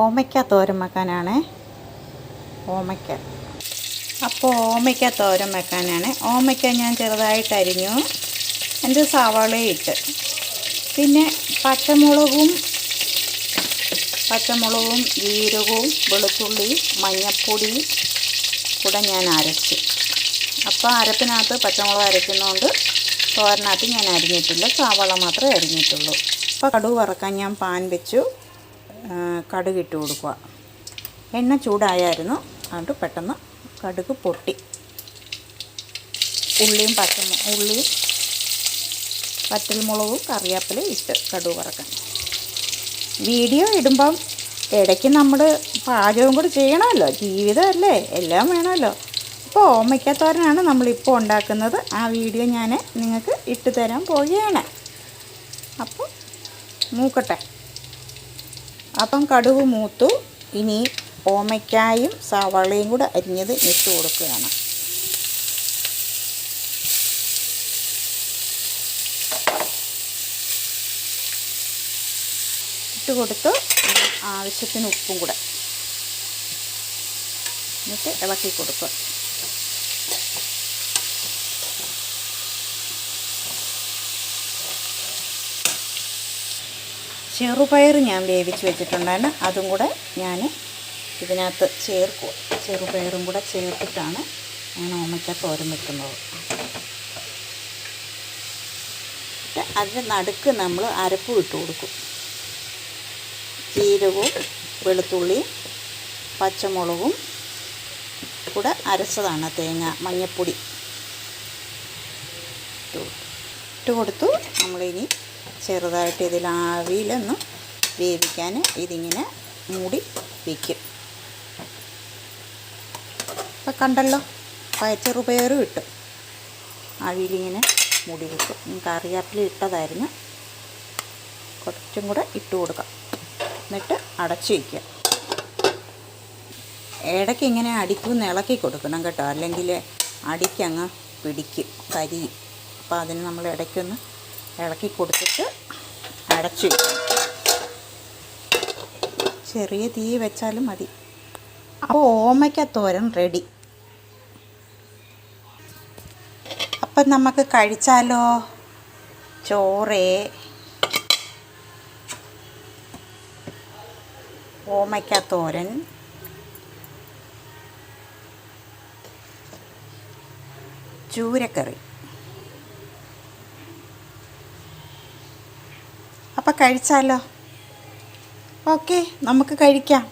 ഓമയ്ക്ക തോരൻ വെക്കാനാണ് ഓമയ്ക്ക. അപ്പോൾ ഓമയ്ക്ക തോരൻ വെക്കാനാണ് ഓമയ്ക്ക ഞാൻ ചെറുതായിട്ട് അരിഞ്ഞു. എന്റെ സവാളയും ഇട്ട്. പിന്നെ പച്ചമുളകും പച്ചമുളകും ജീരകവും വെളുത്തുള്ളി മഞ്ഞൾപ്പൊടി കൂടെ ഞാൻ അരച്ച്. അപ്പോൾ അരപ്പിനകത്ത് പച്ചമുളക് അരയ്ക്കുന്നതുകൊണ്ട് തോരനകത്ത് ഞാൻ അരിഞ്ഞിട്ടില്ല. സവാള മാത്രമേ അരിഞ്ഞിട്ടുള്ളൂ. അപ്പോൾ കടുവ് വറക്കാൻ ഞാൻ പാൻ വെച്ചു. കടുക് ഇട്ട് കൊടുക്കുക. എണ്ണ ചൂടായായിരുന്നു. അതുകൊണ്ട് പെട്ടെന്ന് കടുക് പൊട്ടി. ഉള്ളിയും പച്ച ഉള്ളിയും പറ്റൽമുളകും കറിവേപ്പിലയും ഇട്ട് കടുക് വറക്കാൻ വീഡിയോ ഇടുമ്പം ഇടയ്ക്ക് നമ്മൾ പാചകം കൂടി ചെയ്യണമല്ലോ. ജീവിതമല്ലേ? എല്ലാം വേണമല്ലോ. ഇപ്പോൾ ഓമയ്ക്കത്തോരനാണ് നമ്മളിപ്പോൾ ഉണ്ടാക്കുന്നത്. ആ വീഡിയോ ഞാൻ നിങ്ങൾക്ക് ഇട്ട് തരാൻ പോവുകയാണ്. അപ്പോൾ മൂക്കട്ടെ. അപ്പം കടുക് മൂത്തു. ഇനി ഓമയ്ക്കായും സവാളയും കൂടെ അരിഞ്ഞത് ഇട്ട് കൊടുക്കുകയാണ്. ഇട്ട് കൊടുത്ത് ആവശ്യത്തിന് ഉപ്പും കൂടെ. എന്നിട്ട് ഇളക്കി കൊടുക്കുക. ചെറുപയർ ഞാൻ വേവിച്ച് വെച്ചിട്ടുണ്ടായിരുന്നു. അതും കൂടെ ഞാൻ ഇതിനകത്ത് ചേർക്കുക ചെറുപയറും കൂടെ ചേർത്തിട്ടാണ് ഞാൻ ഓമയ്ക്ക തോരൻ വെക്കുന്നത്. അതിന്റെ നടുക്ക് നമ്മൾ അരപ്പ് ഇട്ട് കൊടുക്കും. ജീരകവും വെളുത്തുള്ളിയും പച്ചമുളകും കൂടെ അരച്ചതാണ് തേങ്ങ മഞ്ഞപ്പൊടി. ഇട്ട് കൊടുത്തു. നമ്മളിനി ചെറുതായിട്ട് ഇതിൽ ആവിയിലൊന്ന് വേവിക്കാൻ ഇതിങ്ങനെ മൂടി വയ്ക്കും ഇപ്പം കണ്ടല്ലോ പയച്ചെറുപയറും ചെറുപയറും ഇട്ടു ആവിയിലിങ്ങനെ മൂടി വെക്കും. കറിവേപ്പില ഇട്ടതായിരുന്നു. കുറച്ചും കൂടെ ഇട്ട് കൊടുക്കാം. എന്നിട്ട് അടച്ച് വയ്ക്കുക ഇടയ്ക്ക് ഇങ്ങനെ അടിക്കുമെന്ന് ഇളക്കി കൊടുക്കണം കേട്ടോ. അല്ലെങ്കിൽ അടിക്കങ്ങ് പിടിക്കും കരിയും. അപ്പോൾ അതിന് നമ്മൾ ഇടയ്ക്കൊന്ന് ഇളക്കി കൊടുത്തിട്ട് അടച്ചു ചെറിയ തീ വെച്ചാലും മതി. അപ്പോൾ ഓമയ്ക്ക തോരൻ റെഡി അപ്പം നമുക്ക് കഴിച്ചാലോ? ചോറേ. ഓമയ്ക്ക തോരൻ. ചൂരക്കറി. കഴിച്ചാലോ? ഓക്കെ നമുക്ക് കഴിക്കാം.